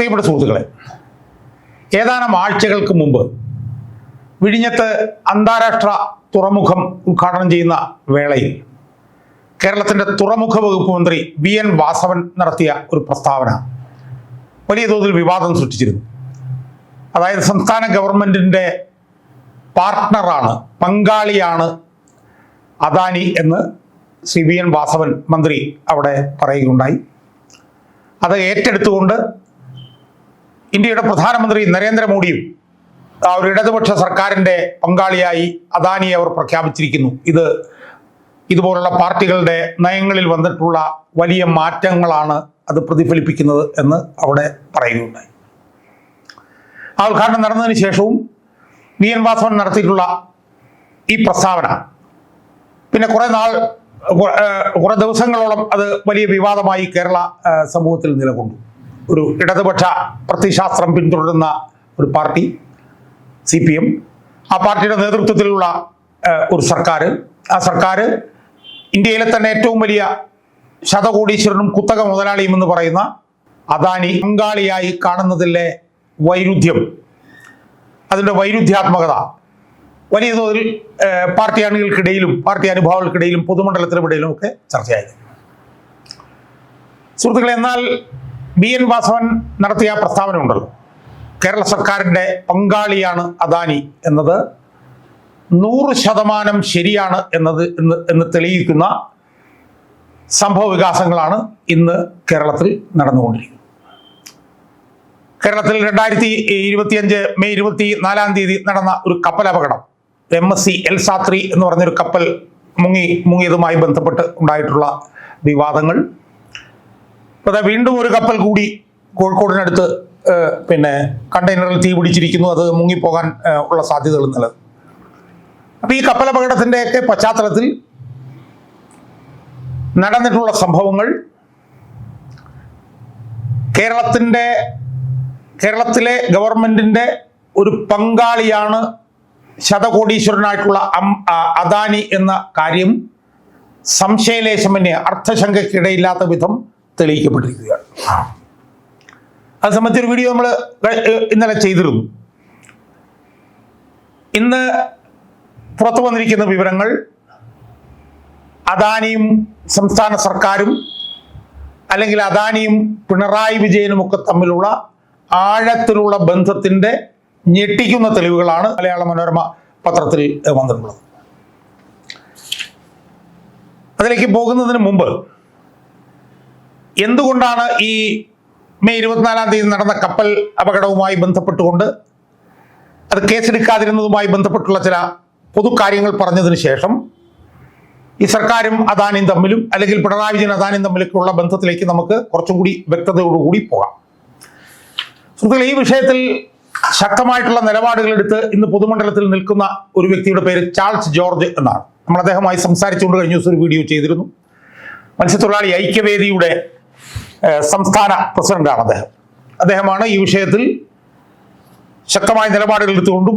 പ്രിയപ്പെട്ട സുഹൃത്തുക്കളെ ഏതാനും ആഴ്ചകൾക്ക് മുമ്പ് വിഴിഞ്ഞത്ത് അന്താരാഷ്ട്ര തുറമുഖം ഉദ്ഘാടനം ചെയ്യുന്ന വേളയിൽ കേരളത്തിന്റെ തുറമുഖ വകുപ്പ് മന്ത്രി വി എൻ വാസവൻ നടത്തിയ ഒരു പ്രസ്താവന വലിയ തോതിൽ വിവാദം സൃഷ്ടിച്ചിരുന്നു. അതായത് സംസ്ഥാന ഗവൺമെന്റിന്റെ പാർട്ട്ണറാണ് പങ്കാളിയാണ് അദാനി എന്ന് ശ്രീ വി എൻ വാസവൻ മന്ത്രി അവിടെ പറയുകയുണ്ടായി. അത് ഏറ്റെടുത്തുകൊണ്ട് ഇന്ത്യയുടെ പ്രധാനമന്ത്രി നരേന്ദ്രമോദിയും ഒരു ഇടതുപക്ഷ സർക്കാരിന്റെ പങ്കാളിയായി അദാനിയെ അവർ പ്രഖ്യാപിച്ചിരിക്കുന്നു. ഇത് ഇതുപോലുള്ള പാർട്ടികളുടെ നയങ്ങളിൽ വന്നിട്ടുള്ള വലിയ മാറ്റങ്ങളാണ് അത് പ്രതിഫലിപ്പിക്കുന്നത് എന്ന് അവിടെ പറയുകയുണ്ടായി ആ ഉദ്ഘാടനം നടന്നതിന് ശേഷവും വി എൻ വാസവൻ നടത്തിയിട്ടുള്ള ഈ പ്രസ്താവന. പിന്നെ കുറെ നാൾ കുറെ ദിവസങ്ങളോളം അത് വലിയ വിവാദമായി കേരള സമൂഹത്തിൽ നിലകൊണ്ടു. ഒരു ഇടതുപക്ഷ പ്രതിശാസ്ത്രം പിന്തുടരുന്ന ഒരു പാർട്ടി സി പി എം. ആ പാർട്ടിയുടെ നേതൃത്വത്തിലുള്ള ഒരു സർക്കാർ ആ സർക്കാർ ഇന്ത്യയിലെ തന്നെ ഏറ്റവും വലിയ ശതകോടീശ്വരനും കുത്തക മുതലാളിയും എന്ന് പറയുന്ന അദാനി പങ്കാളിയായി കാണുന്നതിലെ വൈരുദ്ധ്യം. അതിന്റെ വൈരുദ്ധ്യാത്മകത. വലിയ തോതിൽ പാർട്ടി അണികൾക്കിടയിലും പാർട്ടി അനുഭാവങ്ങൾക്കിടയിലും പൊതുമണ്ഡലത്തിനും ഇടയിലും ഒക്കെ ചർച്ചയായത് സുഹൃത്തുക്കളെ എന്നാൽ ബി എൻ വാസവൻ നടത്തിയ പ്രസ്താവന ഉണ്ടല്ലോ കേരള സർക്കാരിന്റെ പങ്കാളിയാണ് അദാനി എന്നത് നൂറ് ശതമാനം ശരിയാണ് എന്നത് എന്ന് എന്ന് തെളിയിക്കുന്ന സംഭവ വികാസങ്ങളാണ് ഇന്ന് കേരളത്തിൽ നടന്നുകൊണ്ടിരിക്കുന്നത്. കേരളത്തിൽ രണ്ടായിരത്തി ഇരുപത്തിയഞ്ച് മെയ് ഇരുപത്തി നാലാം തീയതി നടന്ന ഒരു കപ്പൽ അപകടം. M S C Elsa three എന്ന് പറഞ്ഞൊരു കപ്പൽ മുങ്ങി മുങ്ങിയതുമായി ബന്ധപ്പെട്ട് ഉണ്ടായിട്ടുള്ള വിവാദങ്ങൾ. ദാ വീണ്ടും ഒരു കപ്പൽ കൂടി കോഴിക്കോടിനടുത്ത് പിന്നെ കണ്ടെയ്നറിൽ തീ പിടിച്ചിരിക്കുന്നു. അത് മുങ്ങിപ്പോകാൻ ഉള്ള സാധ്യതകൾ നല്ലത്. അപ്പോൾ ഈ കപ്പൽ അപകടത്തിന്റെയൊക്കെ പശ്ചാത്തലത്തിൽ നടന്നിട്ടുള്ള സംഭവങ്ങൾ കേരളത്തിന്റെ കേരളത്തിലെ ഗവൺമെന്റിന്റെ ഒരു പങ്കാളിയാണ് ശതകോടീശ്വരനായിട്ടുള്ള അദാനി എന്ന കാര്യം സംശയലേശമന്യ അർത്ഥശങ്കയ്ക്കിടയില്ലാത്ത വിധം തെളിയിക്കപ്പെട്ടിരിക്കുകയാണ്. അത് സംബന്ധിച്ചൊരു വീഡിയോ നമ്മൾ ഇന്നലെ ചെയ്തിരുന്നു. ഇന്ന് പുറത്തു വന്നിരിക്കുന്ന വിവരങ്ങൾ അദാനിയും സംസ്ഥാന സർക്കാരും അല്ലെങ്കിൽ അദാനിയും പിണറായി വിജയനും ഒക്കെ തമ്മിലുള്ള ആഴത്തിലുള്ള ബന്ധത്തിന്റെ ഞെട്ടിക്കുന്ന തെളിവുകളാണ് മലയാള മനോരമ പത്രത്തിൽ വന്നിട്ടുള്ളത്. അതിലേക്ക് പോകുന്നതിന് മുമ്പ് എന്തുകൊണ്ടാണ് ഈ മെയ് ഇരുപത്തിനാലാം തീയതി നടന്ന കപ്പൽ അപകടവുമായി ബന്ധപ്പെട്ടുകൊണ്ട് അത് കേസെടുക്കാതിരുന്നതുമായി ബന്ധപ്പെട്ടുള്ള ചില പൊതു കാര്യങ്ങൾ പറഞ്ഞതിന് ശേഷം ഈ സർക്കാരും അദാനിയും തമ്മിലും അല്ലെങ്കിൽ പിണറായി വിജയൻ അദാനിയും തമ്മിലൊക്കെയുള്ള ബന്ധത്തിലേക്ക് നമുക്ക് കുറച്ചും കൂടി വ്യക്തതയോടുകൂടി പോകാം. സുഹൃത്തുക്കളെ ഈ വിഷയത്തിൽ ശക്തമായിട്ടുള്ള നിലപാടുകൾ എടുത്ത് ഇന്ന് പൊതുമണ്ഡലത്തിൽ നിൽക്കുന്ന ഒരു വ്യക്തിയുടെ പേര് ചാൾസ് ജോർജ് എന്നാണ്. നമ്മൾ അദ്ദേഹമായി സംസാരിച്ചുകൊണ്ട് കഴിഞ്ഞ ദിവസം ഒരു വീഡിയോ ചെയ്തിരുന്നു. മത്സ്യത്തൊഴിലാളി ഐക്യവേദിയുടെ സംസ്ഥാന പ്രസിഡന്റാണ് അദ്ദേഹം. അദ്ദേഹമാണ് ഈ വിഷയത്തിൽ ശക്തമായ നിലപാടുകൾ എടുത്തുകൊണ്ടും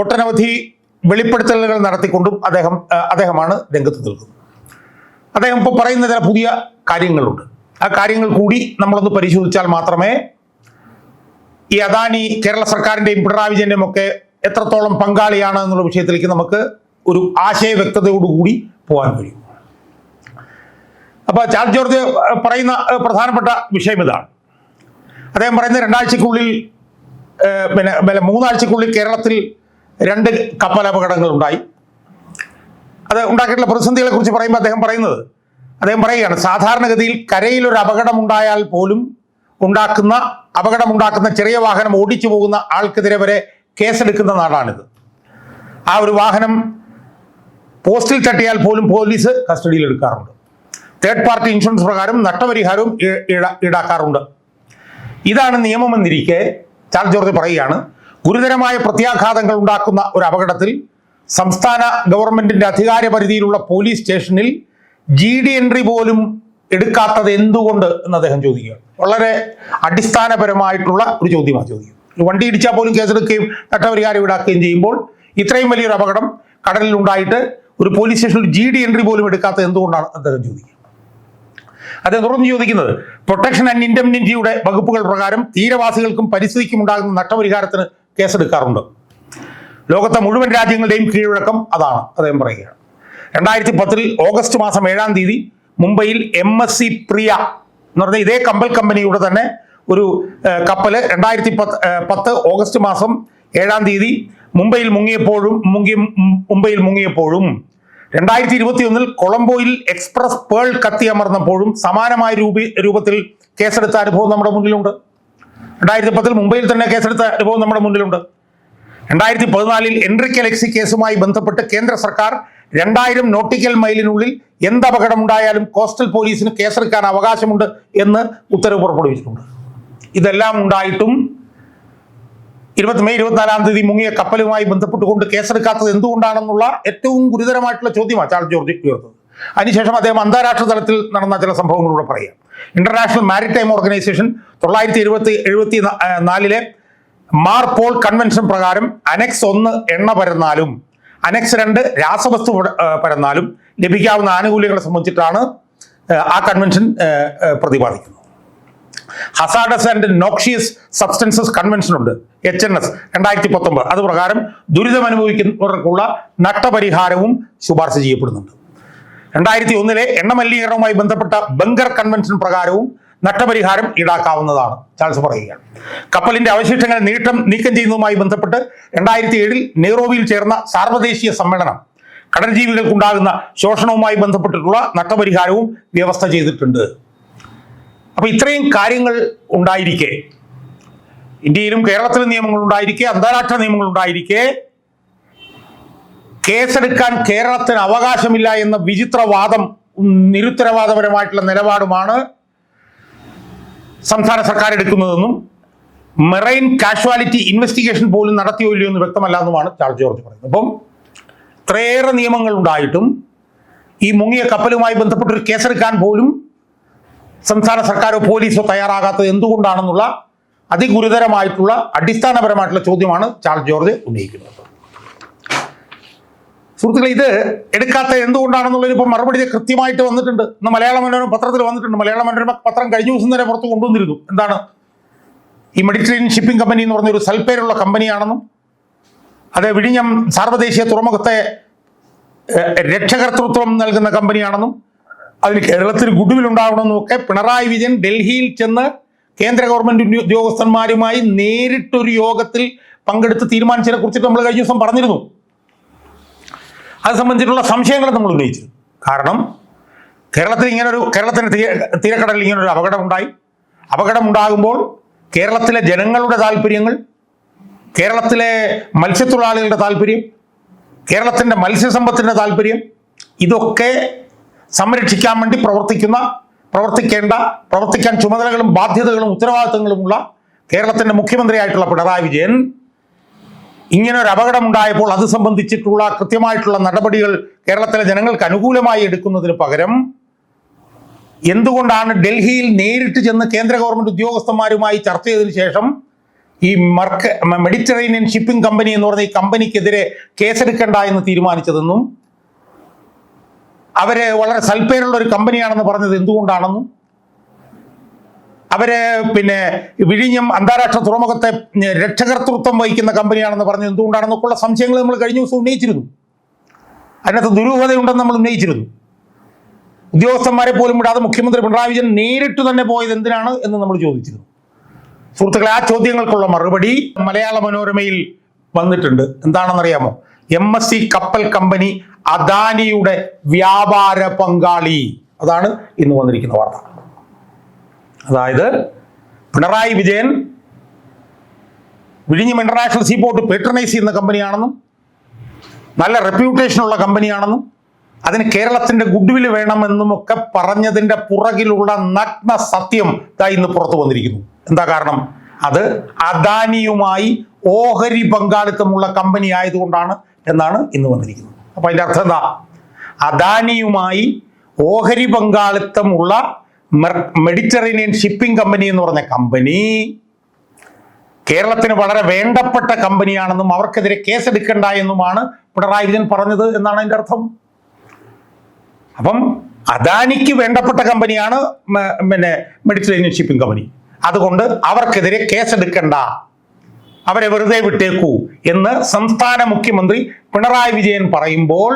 ഒട്ടനവധി വെളിപ്പെടുത്തലുകൾ നടത്തിക്കൊണ്ടും അദ്ദേഹം അദ്ദേഹമാണ് രംഗത്ത് നിൽക്കുന്നത്. അദ്ദേഹം ഇപ്പോൾ പറയുന്ന ചില പുതിയ കാര്യങ്ങളുണ്ട്. ആ കാര്യങ്ങൾ കൂടി നമ്മളൊന്ന് പരിശോധിച്ചാൽ മാത്രമേ ഈ അദാനി കേരള സർക്കാരിന്റെയും പിണറായി വിജയന്റെയും ഒക്കെ എത്രത്തോളം പങ്കാളിയാണ് എന്നുള്ള വിഷയത്തിലേക്ക് നമുക്ക് ഒരു ആശയ വ്യക്തതയോടുകൂടി പോകാൻ കഴിയും. അപ്പോൾ ചാൾസ് ജോർജ് പറയുന്ന പ്രധാനപ്പെട്ട വിഷയം ഇതാണ്. അദ്ദേഹം പറയുന്നത് രണ്ടാഴ്ചക്കുള്ളിൽ പിന്നെ പിന്നെ മൂന്നാഴ്ചക്കുള്ളിൽ കേരളത്തിൽ രണ്ട് കപ്പൽ അപകടങ്ങൾ ഉണ്ടായി. അത് ഉണ്ടാക്കിയിട്ടുള്ള പ്രതിസന്ധികളെ കുറിച്ച് പറയുമ്പോൾ അദ്ദേഹം പറയുന്നത് അദ്ദേഹം പറയുകയാണ് സാധാരണഗതിയിൽ കരയിൽ ഒരു അപകടം ഉണ്ടായാൽ പോലും ഉണ്ടാക്കുന്ന അപകടം ഉണ്ടാക്കുന്ന ചെറിയ വാഹനം ഓടിച്ചു പോകുന്ന ആൾക്കെതിരെ വരെ കേസെടുക്കുന്ന നാടാണിത്. ആ ഒരു വാഹനം പോസ്റ്റിൽ തട്ടിയാൽ പോലും പോലീസ് കസ്റ്റഡിയിൽ എടുക്കാറുണ്ട്. തേർഡ് പാർട്ടി ഇൻഷുറൻസ് പ്രകാരം നഷ്ടപരിഹാരവും ഈടാക്കാറുണ്ട്. ഇതാണ് നിയമമെന്നിരിക്കെ ചാൾസ് ജോർജ് പറയുകയാണ്. ഗുരുതരമായ പ്രത്യാഘാതങ്ങൾ ഉണ്ടാക്കുന്ന ഒരു അപകടത്തിൽ സംസ്ഥാന ഗവൺമെന്റിന്റെ അധികാര പരിധിയിലുള്ള പോലീസ് സ്റ്റേഷനിൽ ജി ഡി എൻട്രി പോലും എടുക്കാത്തത് എന്തുകൊണ്ട് എന്ന് അദ്ദേഹം ചോദിക്കുകയാണ്. വളരെ അടിസ്ഥാനപരമായിട്ടുള്ള ഒരു ചോദ്യമാണ് ചോദിക്കുന്നത്. വണ്ടി ഇടിച്ചാൽ പോലും കേസെടുക്കുകയും നഷ്ടപരിഹാരം ഈടാക്കുകയും ചെയ്യുമ്പോൾ ഇത്രയും വലിയൊരു അപകടം കടലിൽ ഉണ്ടായിട്ട് ഒരു പോലീസ് സ്റ്റേഷനിൽ ജി ഡി എൻട്രി പോലും എടുക്കാത്തത് എന്തുകൊണ്ടാണ് അദ്ദേഹം ചോദിക്കുക അത് തുറന്നു ചോദിക്കുന്നത് പ്രൊട്ടക്ഷൻ ആൻഡ് ഇൻഡെമിനിറ്റിയുടെ വകുപ്പുകൾ പ്രകാരം തീരവാസികൾക്കും പരിസ്ഥിതിക്കും ഉണ്ടാകുന്ന നഷ്ടപരിഹാരത്തിന് കേസെടുക്കാറുണ്ട്. ലോകത്തെ മുഴുവൻ രാജ്യങ്ങളുടെയും കീഴ്വഴക്കം അതാണ് അദ്ദേഹം പറയുകയാണ്. രണ്ടായിരത്തി പത്തിൽ ഓഗസ്റ്റ് മാസം ഏഴാം തീയതി മുംബൈയിൽ എം എസ് സി പ്രിയ എന്ന് പറഞ്ഞ ഇതേ കമ്പൽ കമ്പനിയുടെ തന്നെ ഒരു കപ്പൽ രണ്ടായിരത്തി പത്ത് പത്ത് ഓഗസ്റ്റ് മാസം ഏഴാം തീയതി മുംബൈയിൽ മുങ്ങിയപ്പോഴും മുങ്ങി മുംബൈയിൽ മുങ്ങിയപ്പോഴും രണ്ടായിരത്തി ഇരുപത്തി ഒന്നിൽ കൊളംബോയിൽ എക്സ്പ്രസ് പേൾ കത്തിയമർന്നപ്പോഴും സമാനമായ രൂപ രൂപത്തിൽ കേസെടുത്ത അനുഭവം നമ്മുടെ മുന്നിലുണ്ട്. രണ്ടായിരത്തി പത്തിൽ മുംബൈയിൽ തന്നെ കേസെടുത്ത അനുഭവം നമ്മുടെ മുന്നിലുണ്ട്. രണ്ടായിരത്തി പതിനാലിൽ എൻട്രിക് അലക്സി കേസുമായി ബന്ധപ്പെട്ട് കേന്ദ്ര സർക്കാർ രണ്ടായിരം നോട്ടിക്കൽ മൈലിനുള്ളിൽ എന്ത് അപകടമുണ്ടായാലും കോസ്റ്റൽ പോലീസിന് കേസെടുക്കാൻ അവകാശമുണ്ട് എന്ന് ഉത്തരവ് പുറപ്പെടുവിച്ചിട്ടുണ്ട്. ഇതെല്ലാം ഉണ്ടായിട്ടും ഇരുപത്തി മെയ് ഇരുപത്തിനാലാം തീയതി മുങ്ങിയ കപ്പലുമായി ബന്ധപ്പെട്ടുകൊണ്ട് കേസെടുക്കാത്തത് എന്തുകൊണ്ടാണെന്നുള്ള ഏറ്റവും ഗുരുതരമായിട്ടുള്ള ചോദ്യമാണ് ചാൾസ് ജോർജ് ഉയർത്തുന്നത്. അതിനുശേഷം അദ്ദേഹം അന്താരാഷ്ട്ര തലത്തിൽ നടന്ന ചില സംഭവങ്ങളിലൂടെ പറയാം ഇന്റർനാഷണൽ മാരിടൈം ഓർഗനൈസേഷൻ തൊള്ളായിരത്തി എഴുപത്തി എഴുപത്തി നാലിലെ മാർപോൾ കൺവെൻഷൻ പ്രകാരം അനക്സ് ഒന്ന് എണ്ണ പരന്നാലും അനക്സ് രണ്ട് രാസവസ്തു പരന്നാലും ലഭിക്കാവുന്ന ആനുകൂല്യങ്ങളെ സംബന്ധിച്ചിട്ടാണ് ആ, കൺവെൻഷൻ പ്രതിപാദിക്കുന്നത്. Hazardous and noxious substances convention ഉണ്ട്. എച്ച് എൻ എസ് രണ്ടായിരത്തി പത്തൊമ്പത് അത് പ്രകാരം ദുരിതം അനുഭവിക്കുന്നവർക്കുള്ള നഷ്ടപരിഹാരവും ശുപാർശ ചെയ്യപ്പെടുന്നുണ്ട്. രണ്ടായിരത്തി ഒന്നിലെ എണ്ണ മലിനീകരണവുമായി ബന്ധപ്പെട്ട ബങ്കർ കൺവെൻഷൻ പ്രകാരവും നഷ്ടപരിഹാരം ഈടാക്കാവുന്നതാണ്. ചാൾസ് പറയുകയാണ്. കപ്പലിന്റെ അവശിഷ്ടങ്ങൾ നീട്ടം നീക്കം ചെയ്യുന്നതുമായി ബന്ധപ്പെട്ട് രണ്ടായിരത്തി ഏഴിൽ നെയ്റോബിയിൽ ചേർന്ന സാർവദേശീയ സമ്മേളനം കടൽ ജീവികൾക്കുണ്ടാകുന്ന ശോഷണവുമായി ബന്ധപ്പെട്ടിട്ടുള്ള നഷ്ടപരിഹാരവും വ്യവസ്ഥ ചെയ്തിട്ടുണ്ട്. അപ്പൊ ഇത്രയും കാര്യങ്ങൾ ഉണ്ടായിരിക്കെ. ഇന്ത്യയിലും കേരളത്തിലും നിയമങ്ങൾ ഉണ്ടായിരിക്കെ അന്താരാഷ്ട്ര നിയമങ്ങൾ ഉണ്ടായിരിക്കെ. കേസെടുക്കാൻ കേരളത്തിന് അവകാശമില്ല എന്ന വിചിത്രവാദം നിരുത്തരവാദപരമായിട്ടുള്ള നിലപാടുമാണ് സംസ്ഥാന സർക്കാർ എടുക്കുന്നതെന്നും മെറൈൻ കാഷ്വാലിറ്റി ഇൻവെസ്റ്റിഗേഷൻ പോലും നടത്തിയോ ഇല്ലയോ എന്ന് വ്യക്തമല്ല എന്നുമാണ് ചാൾസ് ജോർജ് പറയുന്നത്. അപ്പം ഇത്രയേറെ നിയമങ്ങൾ ഉണ്ടായിട്ടും ഈ മുങ്ങിയ കപ്പലുമായി ബന്ധപ്പെട്ടൊരു കേസെടുക്കാൻ പോലും സംസ്ഥാന സർക്കാരോ പോലീസോ തയ്യാറാകാത്തത് എന്തുകൊണ്ടാണെന്നുള്ള അതിഗുരുതരമായിട്ടുള്ള അടിസ്ഥാനപരമായിട്ടുള്ള ചോദ്യമാണ് ചാൾസ് ജോർജ് ഉന്നയിക്കുന്നത്. സുഹൃത്തുക്കളെ ഇത് എടുക്കാത്ത എന്തുകൊണ്ടാണെന്നുള്ളതിന് ഇപ്പം മറുപടി കൃത്യമായിട്ട് വന്നിട്ടുണ്ട്. ഇന്ന് മലയാള മനോരമ പത്രത്തിൽ വന്നിട്ടുണ്ട്. മലയാള മനോരമ പത്രം കഴിഞ്ഞ ദിവസം തന്നെ പുറത്ത് കൊണ്ടുവന്നിരുന്നു. എന്താണ്? ഈ മെഡിറ്ററേനിയൻ ഷിപ്പിംഗ് കമ്പനി എന്ന് പറഞ്ഞ ഒരു സൽപ്പേരുള്ള കമ്പനിയാണെന്നും അത് വിഴിഞ്ഞം സാർവദേശീയ തുറമുഖത്തെ രക്ഷകർത്തൃത്വം നൽകുന്ന കമ്പനിയാണെന്നും അതിന് കേരളത്തിൽ ഗുഡ്വിൽ ഉണ്ടാവണമെന്നൊക്കെ പിണറായി വിജയൻ ഡൽഹിയിൽ ചെന്ന് കേന്ദ്ര ഗവൺമെന്റ് ഉദ്യോ- ഉദ്യോഗസ്ഥന്മാരുമായി നേരിട്ടൊരു യോഗത്തിൽ പങ്കെടുത്ത് തീരുമാനിച്ചതിനെ കുറിച്ചിട്ട് നമ്മൾ കഴിഞ്ഞ ദിവസം പറഞ്ഞിരുന്നു. അത് സംബന്ധിച്ചിട്ടുള്ള സംശയങ്ങൾ നമ്മൾ ഉന്നയിച്ചു. കാരണം കേരളത്തിൽ ഇങ്ങനൊരു കേരളത്തിന്റെ തീര തീരക്കടലിൽ ഇങ്ങനൊരു അപകടം ഉണ്ടായി അപകടം ഉണ്ടാകുമ്പോൾ കേരളത്തിലെ ജനങ്ങളുടെ താല്പര്യങ്ങൾ കേരളത്തിലെ മത്സ്യത്തൊഴിലാളികളുടെ താല്പര്യം കേരളത്തിന്റെ മത്സ്യസമ്പത്തിന്റെ താല്പര്യം ഇതൊക്കെ സംരക്ഷിക്കാൻ വേണ്ടി പ്രവർത്തിക്കുന്ന പ്രവർത്തിക്കേണ്ട പ്രവർത്തിക്കാൻ ചുമതലകളും ബാധ്യതകളും ഉത്തരവാദിത്തങ്ങളുമുള്ള കേരളത്തിന്റെ മുഖ്യമന്ത്രിയായിട്ടുള്ള പിണറായി വിജയൻ ഇങ്ങനെ ഒരു അപകടം ഉണ്ടായപ്പോൾ അത് സംബന്ധിച്ചിട്ടുള്ള കൃത്യമായിട്ടുള്ള നടപടികൾ കേരളത്തിലെ ജനങ്ങൾക്ക് അനുകൂലമായി എടുക്കുന്നതിന് പകരം എന്തുകൊണ്ടാണ് ഡൽഹിയിൽ നേരിട്ട് ചെന്ന് കേന്ദ്ര ഗവൺമെന്റ് ഉദ്യോഗസ്ഥന്മാരുമായി ചർച്ച ചെയ്തതിനു ശേഷം ഈ മർക്ക് മെഡിറ്ററേനിയൻ ഷിപ്പിംഗ് കമ്പനി എന്ന് പറഞ്ഞ ഈ കമ്പനിക്കെതിരെ കേസെടുക്കണ്ട എന്ന് തീരുമാനിച്ചതെന്നും അവർ വളരെ സൽപ്പേരുള്ള ഒരു കമ്പനിയാണെന്ന് പറഞ്ഞത് എന്തുകൊണ്ടാണെന്നും? അവർ പിന്നെ വിഴിഞ്ഞം അന്താരാഷ്ട്ര തുറമുഖത്തെ രക്ഷകർത്തൃത്വം വഹിക്കുന്ന കമ്പനിയാണെന്ന് പറഞ്ഞത് എന്തുകൊണ്ടാണെന്നൊക്കെയുള്ള സംശയങ്ങൾ നമ്മൾ കഴിഞ്ഞ ദിവസം ഉന്നയിച്ചിരുന്നു. അതിനകത്ത് ദുരൂഹതയുണ്ടെന്ന് നമ്മൾ ഉന്നയിച്ചിരുന്നു. ഉദ്യോഗസ്ഥന്മാരെ പോലും വിടാതെ മുഖ്യമന്ത്രി പിണറായി വിജയൻ നേരിട്ട് തന്നെ പോയത് എന്തിനാണ് എന്ന് നമ്മൾ ചോദിച്ചിരുന്നു. സുഹൃത്തുക്കളെ ആ ചോദ്യങ്ങൾക്കുള്ള മറുപടി മലയാള മനോരമയിൽ വന്നിട്ടുണ്ട്. എന്താണെന്നറിയാമോ? എം എസ് സി കപ്പൽ കമ്പനി അദാനിയുടെ വ്യാപാര പങ്കാളി. അതാണ് ഇന്ന് വന്നിരിക്കുന്ന വാർത്ത. അതായത് പിണറായി വിജയൻ വിഴിഞ്ഞം ഇന്റർനാഷണൽ സീപോർട്ട് പേട്രണൈസ് ചെയ്യുന്ന കമ്പനിയാണെന്നും നല്ല റെപ്യൂട്ടേഷനുള്ള കമ്പനിയാണെന്നും അതിന് കേരളത്തിന്റെ ഗുഡ്വിൽ വേണമെന്നും ഒക്കെ പറഞ്ഞതിന്റെ പുറകിലുള്ള നഗ്ന സത്യം ഇതാ ഇന്ന് പുറത്തു വന്നിരിക്കുന്നു. എന്താ കാരണം? അത് അദാനിയുമായി ഓഹരി പങ്കാളിത്തമുള്ള കമ്പനി ആയതുകൊണ്ടാണ് എന്നാണ് ഇന്ന് വന്നിരിക്കുന്നത്. അപ്പൊ അതിന്റെ അർത്ഥം എന്താ? അദാനിയുമായി ഓഹരി പങ്കാളിത്തമുള്ള മെഡിറ്ററേനിയൻ ഷിപ്പിംഗ് കമ്പനി എന്ന് പറഞ്ഞ കമ്പനി കേരളത്തിന് വളരെ വേണ്ടപ്പെട്ട കമ്പനിയാണെന്നും അവർക്കെതിരെ കേസെടുക്കണ്ട എന്നുമാണ് പിണറായി വിജയൻ പറഞ്ഞത് എന്നാണ് അതിന്റെ അർത്ഥം. അപ്പം അദാനിക്ക് വേണ്ടപ്പെട്ട കമ്പനിയാണ് പിന്നെ മെഡിറ്ററേനിയൻ ഷിപ്പിംഗ് കമ്പനി. അതുകൊണ്ട് അവർക്കെതിരെ കേസെടുക്കണ്ട. അവരെ വെറുതെ വിട്ടേക്കൂ എന്ന് സംസ്ഥാന മുഖ്യമന്ത്രി പിണറായി വിജയൻ പറയുമ്പോൾ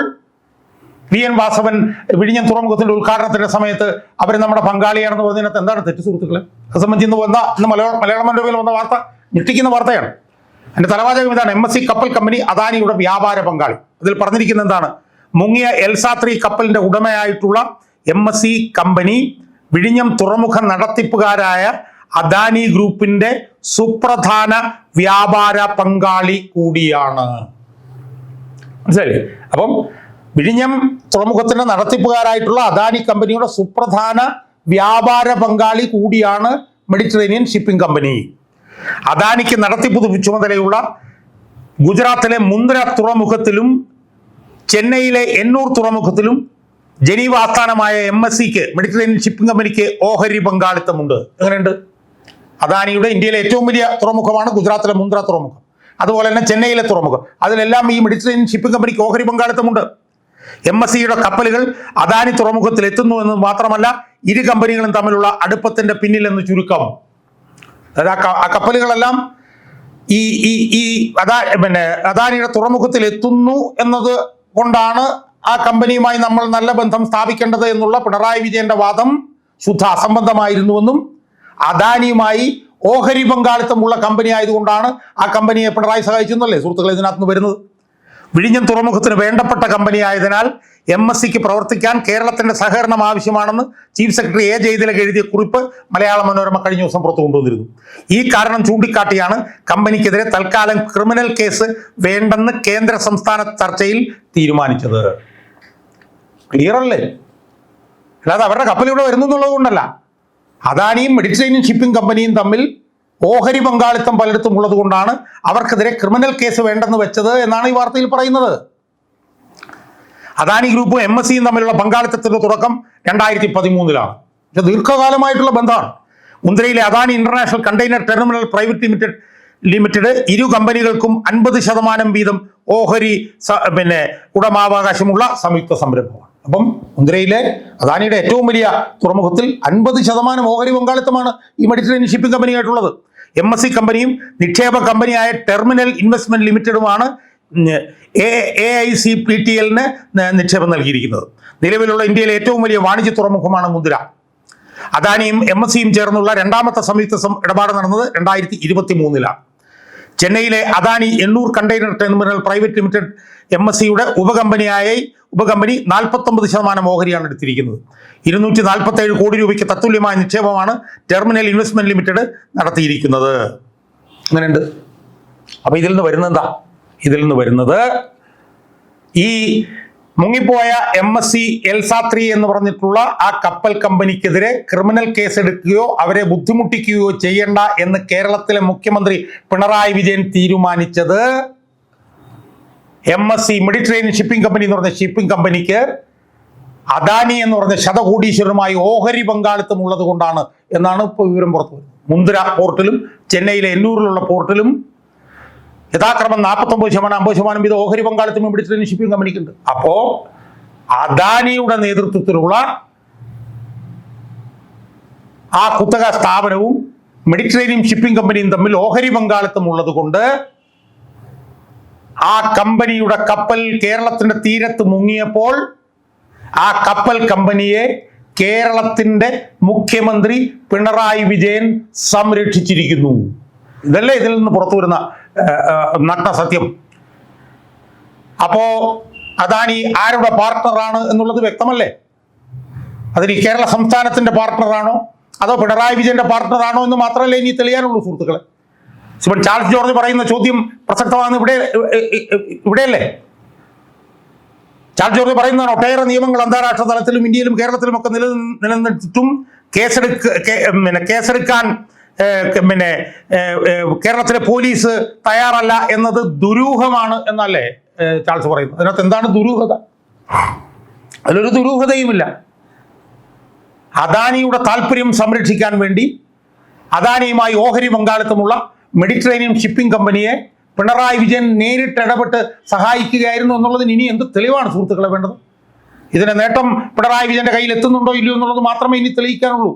വി എൻ വാസവൻ വിഴിഞ്ഞം തുറമുഖത്തിന്റെ ഉദ്ഘാടനത്തിന്റെ സമയത്ത് അവർ നമ്മുടെ പങ്കാളിയാണെന്ന് പറഞ്ഞതിനകത്ത് എന്താണ് തെറ്റ് സുഹൃത്തുക്കളെ? അത് സംബന്ധിച്ച് ഇന്ന് വന്ന ഇന്ന് മലയാള മലയാള മനോരമയിൽ വന്ന വാർത്ത ഞെട്ടിക്കുന്ന വാർത്തയാണ്. അതിന്റെ തലവാചകം ഇതാണ്. എം എസ് സി കപ്പൽ കമ്പനി അദാനിയുടെ വ്യാപാര പങ്കാളി. അതിൽ പറഞ്ഞിരിക്കുന്ന എന്താണ്? മുങ്ങിയ എൽസാത്രി കപ്പലിന്റെ ഉടമയായിട്ടുള്ള എം എസ് സി കമ്പനി വിഴിഞ്ഞം തുറമുഖ നടത്തിപ്പുകാരായ അദാനി ഗ്രൂപ്പിന്റെ സുപ്രധാന വ്യാപാര പങ്കാളി കൂടിയാണ്. മനസ്സിലായില്ലേ? അപ്പം വിഴിഞ്ഞം തുറമുഖത്തിന്റെ നടത്തിപ്പുകാരായിട്ടുള്ള അദാനി കമ്പനിയുടെ സുപ്രധാന വ്യാപാര പങ്കാളി കൂടിയാണ് മെഡിറ്ററേനിയൻ ഷിപ്പിംഗ് കമ്പനി. അദാനിക്ക് നടത്തിപ്പ് ചുമതലയുള്ള ഗുജറാത്തിലെ മുന്ദ്ര തുറമുഖത്തിലും ചെന്നൈയിലെ എണ്ണൂർ തുറമുഖത്തിലും ജനീവ ആസ്ഥാനമായ എം എസ് സിക്ക് മെഡിറ്ററേനിയൻ ഷിപ്പിംഗ് കമ്പനിക്ക് ഓഹരി പങ്കാളിത്തമുണ്ട്. എങ്ങനെയുണ്ട്? അദാനിയുടെ ഇന്ത്യയിലെ ഏറ്റവും വലിയ തുറമുഖമാണ് ഗുജറാത്തിലെ മുന്ദ്ര തുറമുഖം. അതുപോലെ തന്നെ ചെന്നൈയിലെ തുറമുഖം. അതിലെല്ലാം ഈ മെഡിസിൻ ഷിപ്പിംഗ് കമ്പനിക്ക് ഓഹരി പങ്കാളിത്തമുണ്ട്. എം എസ് സിയുടെ കപ്പലുകൾ അദാനി തുറമുഖത്തിൽ എത്തുന്നു എന്ന് മാത്രമല്ല ഇരു കമ്പനികളും തമ്മിലുള്ള അടുപ്പത്തിന്റെ പിന്നിലെന്ന് ചുരുക്കം. അതായത് ആ കപ്പലുകളെല്ലാം ഈ ഈ ഈ അദാ പിന്നെ അദാനിയുടെ തുറമുഖത്തിൽ എത്തുന്നു എന്നത് കൊണ്ടാണ് ആ കമ്പനിയുമായി നമ്മൾ നല്ല ബന്ധം സ്ഥാപിക്കേണ്ടത് എന്നുള്ള പിണറായി വിജയന്റെ വാദം ശുദ്ധ അസംബന്ധമായിരുന്നുവെന്നും അദാനിയുമായി ഓഹരി പങ്കാളിത്തമുള്ള കമ്പനി ആയതുകൊണ്ടാണ് ആ കമ്പനിയെ പിണറായി സഹായിച്ചെന്നല്ലേ? സുഹൃത്തുക്കളെ ഇതിനകത്ത് വരുന്നത്. വിഴിഞ്ഞം തുറമുഖത്തിന് വേണ്ടപ്പെട്ട കമ്പനി ആയതിനാൽ എം എസ് സിക്ക് പ്രവർത്തിക്കാൻ കേരളത്തിന്റെ സഹകരണം ആവശ്യമാണെന്ന് ചീഫ് സെക്രട്ടറി എ ജയതിലക് എഴുതിയ കുറിപ്പ് മലയാള മനോരമ കഴിഞ്ഞ ദിവസം പുറത്തു കൊണ്ടുവന്നിരുന്നു. ഈ കാരണം ചൂണ്ടിക്കാട്ടിയാണ് കമ്പനിക്കെതിരെ തൽക്കാലം ക്രിമിനൽ കേസ് വേണ്ടെന്ന് കേന്ദ്ര സംസ്ഥാന ചർച്ചയിൽ തീരുമാനിച്ചത്. ക്ലിയർ അല്ലേ? അല്ലാതെ അവരുടെ കപ്പൽ ഇവിടെ വരുന്നു എന്നുള്ളത് കൊണ്ടല്ല. അദാനിയും മെഡിറ്ററേനിയൻ ഷിപ്പിംഗ് കമ്പനിയും തമ്മിൽ ഓഹരി പങ്കാളിത്തം പലയിടത്തും ഉള്ളതുകൊണ്ടാണ് അവർക്കെതിരെ ക്രിമിനൽ കേസ് വേണ്ടെന്ന് വെച്ചത് എന്നാണ് ഈ വാർത്തയിൽ പറയുന്നത്. അദാനി ഗ്രൂപ്പും എം എസ് സിയും തമ്മിലുള്ള പങ്കാളിത്തത്തിന്റെ തുടക്കം രണ്ടായിരത്തി പതിമൂന്നിലാണ് പക്ഷെ ദീർഘകാലമായിട്ടുള്ള ബന്ധമാണ്. മുന്ദ്രയിലെ Adani international container terminal private limited limited ഇരു കമ്പനികൾക്കും അൻപത് ശതമാനം വീതം ഓഹരി പിന്നെ ഉടമാവകാശമുള്ള സംയുക്ത സംരംഭമാണ്. അപ്പം മുന്ദ്രയിലെ അദാനിയുടെ ഏറ്റവും വലിയ തുറമുഖത്തിൽ അൻപത് ശതമാനം ഓഹരി പങ്കാളിത്തമാണ് ഈ മെഡിറ്ററേനിയൻ ഷിപ്പിംഗ് കമ്പനിയായിട്ടുള്ളത്. എം എസ് സി കമ്പനിയും നിക്ഷേപ കമ്പനിയായ terminal investment ലിമിറ്റഡുമാണ് A A I C P T എല്ലിന് നിക്ഷേപം നൽകിയിരിക്കുന്നത്. നിലവിലുള്ള ഇന്ത്യയിലെ ഏറ്റവും വലിയ വാണിജ്യ തുറമുഖമാണ് മുന്ദ്ര അദാനിയും എം എസ് സിയും ചേർന്നുള്ള രണ്ടാമത്തെ സംയുക്ത ഇടപാട് നടന്നത് രണ്ടായിരത്തി ഇരുപത്തി മൂന്നിലാണ് ചെന്നൈയിലെ Adani Ennore container terminal private limited M S സിയുടെ ഉപകമ്പനിയായ ഉപകമ്പനി നാൽപ്പത്തൊമ്പത് ശതമാനം ഓഹരിയാണ് എടുത്തിരിക്കുന്നത്. ഇരുന്നൂറ്റി നാൽപ്പത്തേഴ് കോടി രൂപയ്ക്ക് തത്തുല്യമായ നിക്ഷേപമാണ് ടെർമിനൽ ഇൻവെസ്റ്റ്മെന്റ് ലിമിറ്റഡ് നടത്തിയിരിക്കുന്നത്. അങ്ങനെയുണ്ട്. അപ്പൊ ഇതിൽ നിന്ന് വരുന്നത് എന്താ? ഇതിൽ നിന്ന് വരുന്നത് ഈ മുങ്ങിപ്പോയ M S C Elsa three എന്ന് പറഞ്ഞിട്ടുള്ള ആ കപ്പൽ കമ്പനിക്കെതിരെ ക്രിമിനൽ കേസ് എടുക്കുകയോ അവരെ ബുദ്ധിമുട്ടിക്കുകയോ ചെയ്യണ്ട എന്ന് കേരളത്തിലെ മുഖ്യമന്ത്രി പിണറായി വിജയൻ തീരുമാനിച്ചത്. M S C Mediterranean shipping company എന്ന് പറഞ്ഞ ഷിപ്പിംഗ് കമ്പനിക്ക് അദാനി എന്ന് പറഞ്ഞ ശതകോടീശ്വരനുമായി ഓഹരി പങ്കാളിത്തം ഉള്ളത് കൊണ്ടാണ് എന്നാണ് ഇപ്പോൾ വിവരം പുറത്തു മുന്ദ്ര പോർട്ടിലും ചെന്നൈയിലെ എന്നൂരിലുള്ള പോർട്ടിലും യഥാക്രമം നാൽപ്പത്തൊമ്പത് ശതമാനം അമ്പത് ശതമാനം വീതം ഓഹരി പങ്കാളിത്തം മെഡിറ്ററേനിയൻ ഷിപ്പിംഗ് കമ്പനിക്കുണ്ട് അപ്പോ അദാനിയുടെ നേതൃത്വത്തിലുള്ള ആ കുത്തക സ്ഥാപനവും മെഡിറ്ററേനിയം ഷിപ്പിംഗ് കമ്പനിയും തമ്മിൽ ഓഹരി പങ്കാളിത്തം ഉള്ളത് കൊണ്ട് ആ കമ്പനിയുടെ കപ്പൽ കേരളത്തിന്റെ തീരത്ത് മുങ്ങിയപ്പോൾ ആ കപ്പൽ കമ്പനിയെ കേരളത്തിന്റെ മുഖ്യമന്ത്രി പിണറായി വിജയൻ സംരക്ഷിച്ചിരിക്കുന്നു. ഇതല്ലേ ഇതിൽ നിന്ന് പുറത്തു വരുന്ന ആ, ആ, സത്യം. അപ്പോ അദാനി ആരുടെ പാർട്ട്ണറാണ് എന്നുള്ളത് വ്യക്തമല്ലേ? അതിന് കേരള സംസ്ഥാനത്തിന്റെ പാർട്ട്ണറാണോ അതോ പിണറായി വിജയന്റെ പാർട്ട്ണറാണോ എന്ന് മാത്രമല്ലേ ഇനി തെളിയാനുള്ളൂ സുഹൃത്തുക്കളെ? സിമൺ ചാൾസ് ജോർജ് പറയുന്ന ചോദ്യം പ്രസക്തമാണ് ഇവിടെ ഇവിടെയല്ലേ? ചാൾസ് ജോർജ് പറയുന്നതാണ് ഒട്ടേറെ നിയമങ്ങൾ അന്താരാഷ്ട്ര തലത്തിലും ഇന്ത്യയിലും കേരളത്തിലും ഒക്കെ നില നിലനിന്നിട്ടും കേസെടുക്ക കേസെടുക്കാൻ പിന്നെ കേരളത്തിലെ പോലീസ് തയ്യാറല്ല എന്നത് ദുരൂഹമാണ് എന്നല്ലേ ചാൾസ് പറയുന്നത് അതിനകത്ത് എന്താണ് ദുരൂഹത? അതിലൊരു ദുരൂഹതയുമില്ല. അദാനിയുടെ താല്പര്യം സംരക്ഷിക്കാൻ വേണ്ടി അദാനിയുമായി ഓഹരി പങ്കാളിത്തമുള്ള മെഡിറ്ററേനിയൻ ഷിപ്പിംഗ് കമ്പനിയെ പിണറായി വിജയൻ നേരിട്ട് ഇടപെട്ട് സഹായിക്കുകയായിരുന്നു എന്നുള്ളതിന് ഇനി എന്ത് തെളിവാണ് സുഹൃത്തുക്കളെ വേണ്ടത്? ഇതിന്റെ നേട്ടം പിണറായി വിജയന്റെ കയ്യിൽ എത്തുന്നുണ്ടോ ഇല്ലയോ എന്നുള്ളത് മാത്രമേ ഇനി തെളിയിക്കാനുള്ളൂ.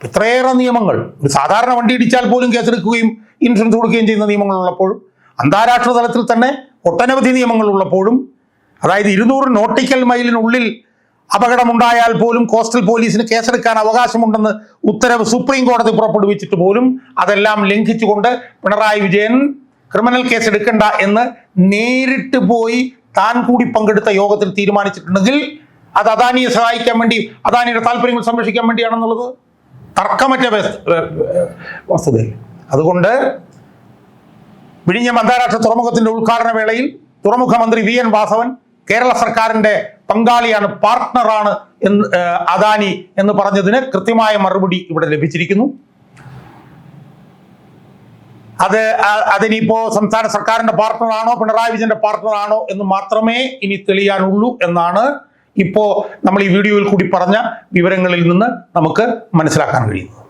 ഇത്രയേറെ നിയമങ്ങൾ. ഒരു സാധാരണ വണ്ടി ഇടിച്ചാൽ പോലും കേസെടുക്കുകയും ഇൻഷുറൻസ് കൊടുക്കുകയും ചെയ്യുന്ന നിയമങ്ങൾ ഉള്ളപ്പോഴും അന്താരാഷ്ട്ര തലത്തിൽ തന്നെ ഒട്ടനവധി നിയമങ്ങൾ ഉള്ളപ്പോഴും അതായത് ഇരുന്നൂറ് നോട്ടിക്കൽ മൈലിനുള്ളിൽ അപകടമുണ്ടായാൽ പോലും കോസ്റ്റൽ പോലീസിന് കേസെടുക്കാൻ അവകാശമുണ്ടെന്ന് ഉത്തരവ് സുപ്രീം കോടതി പുറപ്പെടുവിച്ചിട്ട് പോലും അതെല്ലാം ലംഘിച്ചുകൊണ്ട് പിണറായി വിജയൻ ക്രിമിനൽ കേസ് എടുക്കണ്ട എന്ന് നേരിട്ട് പോയി താൻ കൂടി പങ്കെടുത്ത യോഗത്തിൽ തീരുമാനിച്ചിട്ടുണ്ടെങ്കിൽ അത് അദാനിയെ സഹായിക്കാൻ വേണ്ടി അദാനിയുടെ താല്പര്യങ്ങൾ സംരക്ഷിക്കാൻ വേണ്ടിയാണെന്നുള്ളത് തർക്കമറ്റ വസ്തു- വസ്തുതയിൽ അതുകൊണ്ട് വിഴിഞ്ഞം അന്താരാഷ്ട്ര തുറമുഖത്തിന്റെ ഉദ്ഘാടന വേളയിൽ തുറമുഖ മന്ത്രി വി എൻ വാസവൻ കേരള സർക്കാരിന്റെ പങ്കാളിയാണ് പാർട്ട്ണറാണ് എന്ന് അദാനി എന്ന് പറഞ്ഞതിന് കൃത്യമായ മറുപടി ഇവിടെ ലഭിച്ചിരിക്കുന്നു. അത് അതിനിപ്പോ സംസ്ഥാന സർക്കാരിന്റെ പാർട്ട്ണറാണോ പിണറായി വിജയന്റെ പാർട്ട്ണറാണോ എന്ന് മാത്രമേ ഇനി തെളിയാനുള്ളൂ എന്നാണ് ഇപ്പോ നമ്മൾ ഈ വീഡിയോയിൽ കൂടി പറഞ്ഞ വിവരങ്ങളിൽ നിന്ന് നമുക്ക് മനസ്സിലാക്കാൻ കഴിയുന്നത്